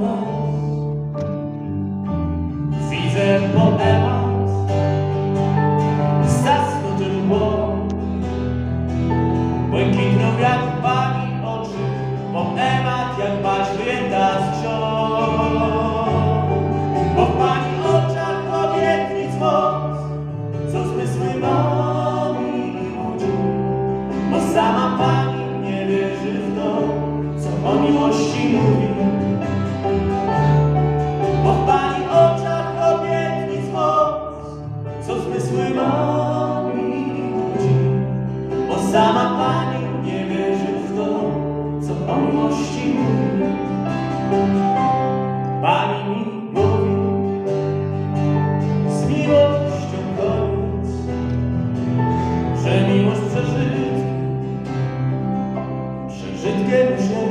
nas Widzę poemat Zasnuty błąd Błękitną jak pani oczy. Poemat jak mać wyjęta z ksiąg. Bo w pani oczach kobietnic moc. Co zmysły mami ludzi Bo sama pani nie wierzy w to Co o miłości mówi. Sama Pani nie wierzy w to, co o miłości mówi. Pani mi mówi, z miłością koniec, że miłość przeżytkiem, przeżytkiem już